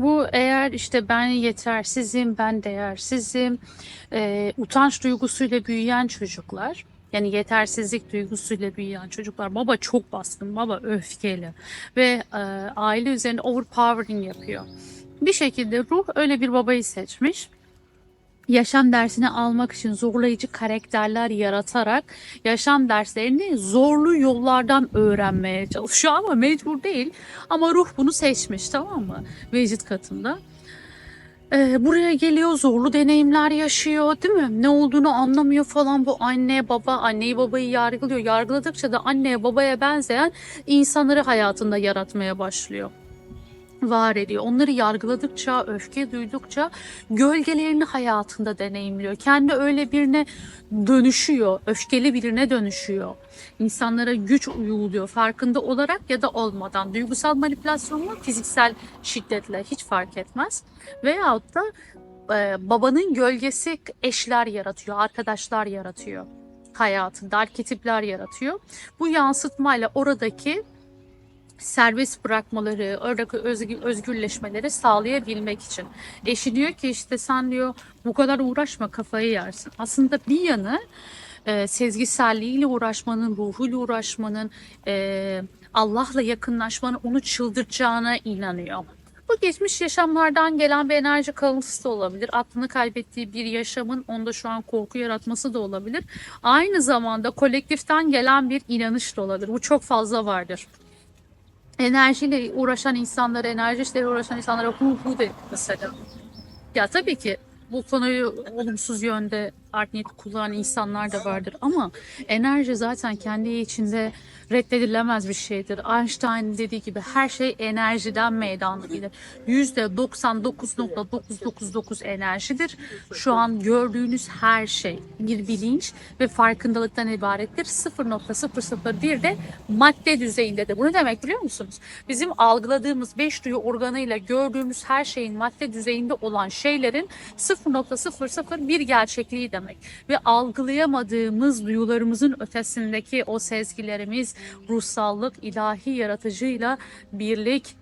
Bu eğer işte ben yetersizim, ben değersizim, eee, utanç duygusuyla büyüyen çocuklar, yani yetersizlik duygusuyla büyüyen çocuklar, baba çok baskın, baba öfkeli ve eee, aile üzerine overpowering yapıyor. Bir şekilde ruh öyle bir babayı seçmiş. Yaşam dersini almak için zorlayıcı karakterler yaratarak yaşam derslerini zorlu yollardan öğrenmeye çalışıyor ama mecbur değil. Ama ruh bunu seçmiş tamam mı? Vecid katında. Ee, buraya geliyor zorlu deneyimler yaşıyor değil mi? Ne olduğunu anlamıyor falan bu anne baba anneyi babayı yargılıyor. Yargıladıkça da anneye babaya benzeyen insanları hayatında yaratmaya başlıyor var ediyor. Onları yargıladıkça, öfke duydukça gölgelerini hayatında deneyimliyor. Kendi öyle birine dönüşüyor, öfkeli birine dönüşüyor. İnsanlara güç uyguluyor farkında olarak ya da olmadan. Duygusal manipülasyonla fiziksel şiddetle hiç fark etmez. Veyahut da e, babanın gölgesi eşler yaratıyor, arkadaşlar yaratıyor hayatında, arketipler yaratıyor. Bu yansıtmayla oradaki serbest bırakmaları, oradaki özgü- özgürleşmeleri sağlayabilmek için. Eşi diyor ki işte sen diyor bu kadar uğraşma kafayı yersin. Aslında bir yanı e, sezgiselliğiyle uğraşmanın, ruhuyla uğraşmanın, e, Allah'la yakınlaşmanın onu çıldırtacağına inanıyor. Bu geçmiş yaşamlardan gelen bir enerji kalıntısı da olabilir. Aklını kaybettiği bir yaşamın onda şu an korku yaratması da olabilir. Aynı zamanda kolektiften gelen bir inanış da olabilir. Bu çok fazla vardır enerjiyle uğraşan insanlara, enerji işleriyle uğraşan insanlara hu hu de mesela. Ya tabii ki bu konuyu olumsuz yönde art niyet kullanan insanlar da vardır ama enerji zaten kendi içinde reddedilemez bir şeydir. Einstein dediği gibi her şey enerjiden meydana gelir. %99.999 enerjidir. Şu an gördüğünüz her şey bir bilinç ve farkındalıktan ibarettir. 0.001 de madde düzeyindedir. Bu ne demek biliyor musunuz? Bizim algıladığımız beş duyu organıyla gördüğümüz her şeyin madde düzeyinde olan şeylerin 0.001 gerçekliği demek. Ve algılayamadığımız duyularımızın ötesindeki o sezgilerimiz, ruhsallık, ilahi yaratıcıyla birlik,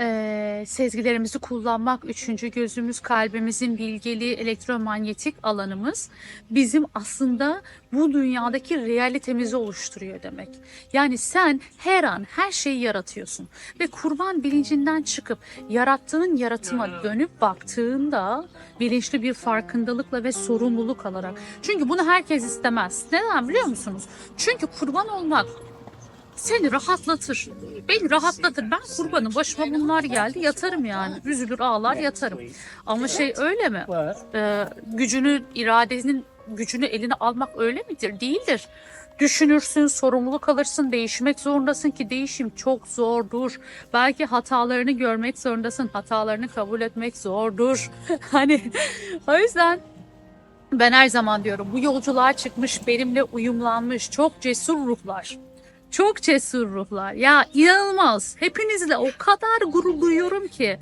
eee, sezgilerimizi kullanmak, üçüncü gözümüz, kalbimizin bilgeliği, elektromanyetik alanımız bizim aslında bu dünyadaki realitemizi oluşturuyor demek. Yani sen her an her şeyi yaratıyorsun ve kurban bilincinden çıkıp yarattığın yaratıma dönüp baktığında bilinçli bir farkındalıkla ve sorumluluk alarak. Çünkü bunu herkes istemez. Neden biliyor musunuz? Çünkü kurban olmak seni rahatlatır. Beni rahatlatır. Ben kurbanım. Başıma bunlar geldi. Yatarım yani. Üzülür ağlar yatarım. Ama şey öyle mi? Ee, gücünü, iradenin gücünü eline almak öyle midir? Değildir. Düşünürsün, sorumluluk alırsın, değişmek zorundasın ki değişim çok zordur. Belki hatalarını görmek zorundasın, hatalarını kabul etmek zordur. hani o yüzden ben her zaman diyorum bu yolculuğa çıkmış, benimle uyumlanmış çok cesur ruhlar. Çok cesur ruhlar. Ya inanılmaz. Hepinizle o kadar gurur duyuyorum ki.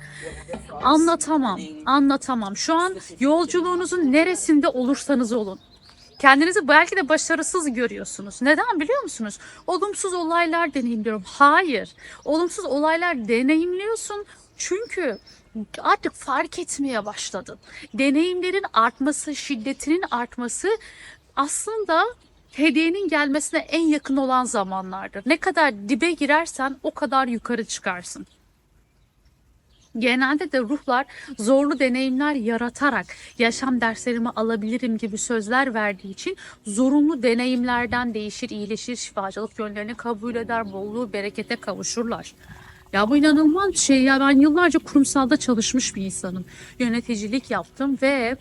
Anlatamam. Anlatamam. Şu an yolculuğunuzun neresinde olursanız olun. Kendinizi belki de başarısız görüyorsunuz. Neden biliyor musunuz? Olumsuz olaylar deneyimliyorum. Hayır. Olumsuz olaylar deneyimliyorsun. Çünkü artık fark etmeye başladın. Deneyimlerin artması, şiddetinin artması aslında hediyenin gelmesine en yakın olan zamanlardır. Ne kadar dibe girersen o kadar yukarı çıkarsın. Genelde de ruhlar zorlu deneyimler yaratarak yaşam derslerimi alabilirim gibi sözler verdiği için zorunlu deneyimlerden değişir, iyileşir, şifacılık yönlerini kabul eder, bolluğu, berekete kavuşurlar. Ya bu inanılmaz bir şey ya ben yıllarca kurumsalda çalışmış bir insanım. Yöneticilik yaptım ve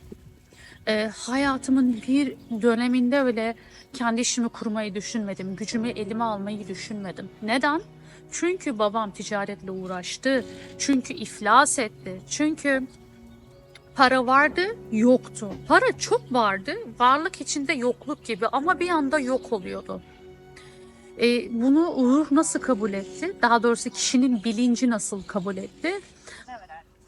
e, hayatımın bir döneminde bile kendi işimi kurmayı düşünmedim. Gücümü elime almayı düşünmedim. Neden? Çünkü babam ticaretle uğraştı. Çünkü iflas etti. Çünkü para vardı, yoktu. Para çok vardı, varlık içinde yokluk gibi ama bir anda yok oluyordu. E, bunu ruh nasıl kabul etti? Daha doğrusu kişinin bilinci nasıl kabul etti?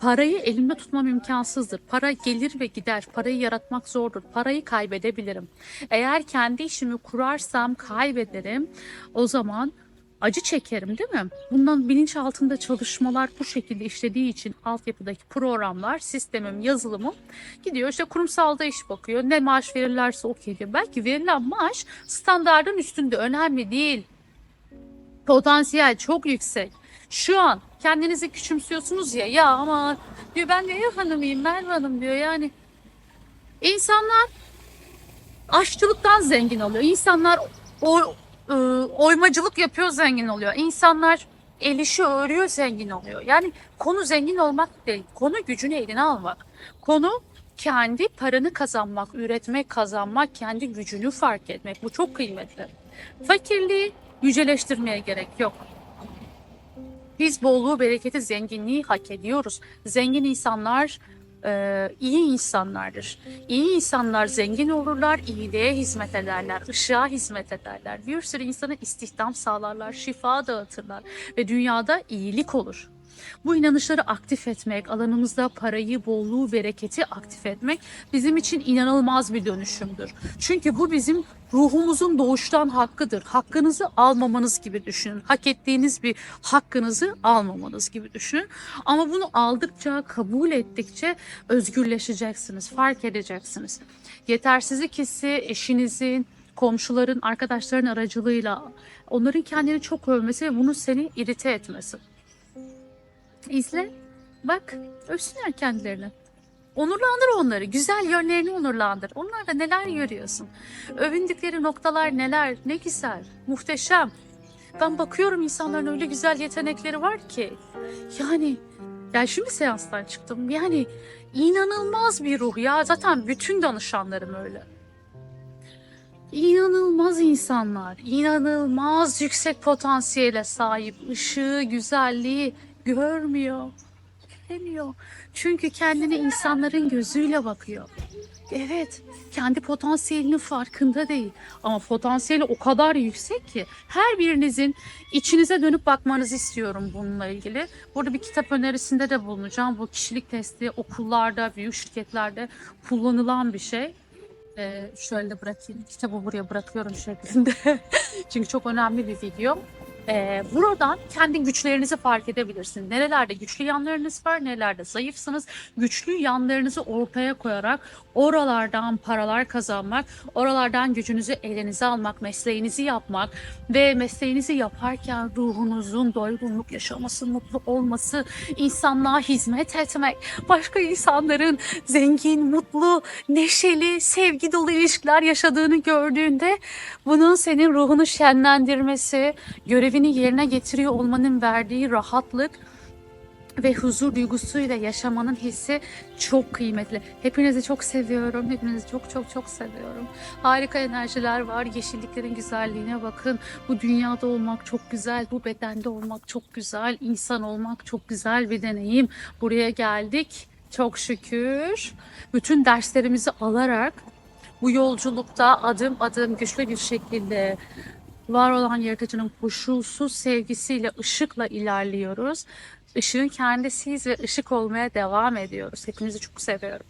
Parayı elimde tutmam imkansızdır. Para gelir ve gider. Parayı yaratmak zordur. Parayı kaybedebilirim. Eğer kendi işimi kurarsam kaybederim. O zaman acı çekerim değil mi? Bundan bilinç altında çalışmalar bu şekilde işlediği için altyapıdaki programlar, sistemim, yazılımım gidiyor işte kurumsalda iş bakıyor. Ne maaş verirlerse okey diyor. Belki verilen maaş standardın üstünde önemli değil. Potansiyel çok yüksek. Şu an kendinizi küçümsüyorsunuz ya ya ama diyor ben de ev hanımıyım Merve Hanım diyor yani. İnsanlar aşçılıktan zengin oluyor. İnsanlar o, e, oymacılık yapıyor zengin oluyor. İnsanlar el işi örüyor zengin oluyor. Yani konu zengin olmak değil. Konu gücünü eline almak. Konu kendi paranı kazanmak, üretmek, kazanmak, kendi gücünü fark etmek. Bu çok kıymetli. Fakirliği yüceleştirmeye gerek yok. Biz bolluğu, bereketi, zenginliği hak ediyoruz. Zengin insanlar e, iyi insanlardır. İyi insanlar zengin olurlar, iyiliğe hizmet ederler, ışığa hizmet ederler. Bir sürü insana istihdam sağlarlar, şifa dağıtırlar ve dünyada iyilik olur. Bu inanışları aktif etmek, alanımızda parayı, bolluğu, bereketi aktif etmek bizim için inanılmaz bir dönüşümdür. Çünkü bu bizim ruhumuzun doğuştan hakkıdır. Hakkınızı almamanız gibi düşünün. Hak ettiğiniz bir hakkınızı almamanız gibi düşünün. Ama bunu aldıkça, kabul ettikçe özgürleşeceksiniz, fark edeceksiniz. Yetersizlik hissi eşinizin, komşuların, arkadaşların aracılığıyla onların kendini çok övmesi ve bunun seni irite etmesi. İzle, bak, övsünler kendilerini. Onurlandır onları, güzel yönlerini onurlandır. Onlarda neler görüyorsun? Övündükleri noktalar neler? Ne güzel, muhteşem. Ben bakıyorum insanların öyle güzel yetenekleri var ki. Yani, ya şimdi seanstan çıktım. Yani inanılmaz bir ruh ya. Zaten bütün danışanlarım öyle. İnanılmaz insanlar, inanılmaz yüksek potansiyele sahip, ışığı, güzelliği görmüyor, göremiyor. Çünkü kendine insanların gözüyle bakıyor. Evet, kendi potansiyelinin farkında değil. Ama potansiyeli o kadar yüksek ki her birinizin içinize dönüp bakmanızı istiyorum bununla ilgili. Burada bir kitap önerisinde de bulunacağım. Bu kişilik testi okullarda, büyük şirketlerde kullanılan bir şey. Ee, şöyle bırakayım. Kitabı buraya bırakıyorum şeklinde. Çünkü çok önemli bir video. Ee, buradan kendi güçlerinizi fark edebilirsiniz. Nerelerde güçlü yanlarınız var, nerelerde zayıfsınız. Güçlü yanlarınızı ortaya koyarak oralardan paralar kazanmak, oralardan gücünüzü elinize almak, mesleğinizi yapmak ve mesleğinizi yaparken ruhunuzun doygunluk yaşaması, mutlu olması, insanlığa hizmet etmek, başka insanların zengin, mutlu, neşeli, sevgi dolu ilişkiler yaşadığını gördüğünde bunun senin ruhunu şenlendirmesi, görevini yerine getiriyor olmanın verdiği rahatlık ve huzur duygusuyla yaşamanın hissi çok kıymetli. Hepinizi çok seviyorum. Hepinizi çok çok çok seviyorum. Harika enerjiler var. Yeşilliklerin güzelliğine bakın. Bu dünyada olmak çok güzel. Bu bedende olmak çok güzel. İnsan olmak çok güzel bir deneyim. Buraya geldik. Çok şükür. Bütün derslerimizi alarak bu yolculukta adım adım güçlü bir şekilde var olan yaratıcının koşulsuz sevgisiyle, ışıkla ilerliyoruz. Işığın kendisiyiz ve ışık olmaya devam ediyoruz. Hepinizi çok seviyorum.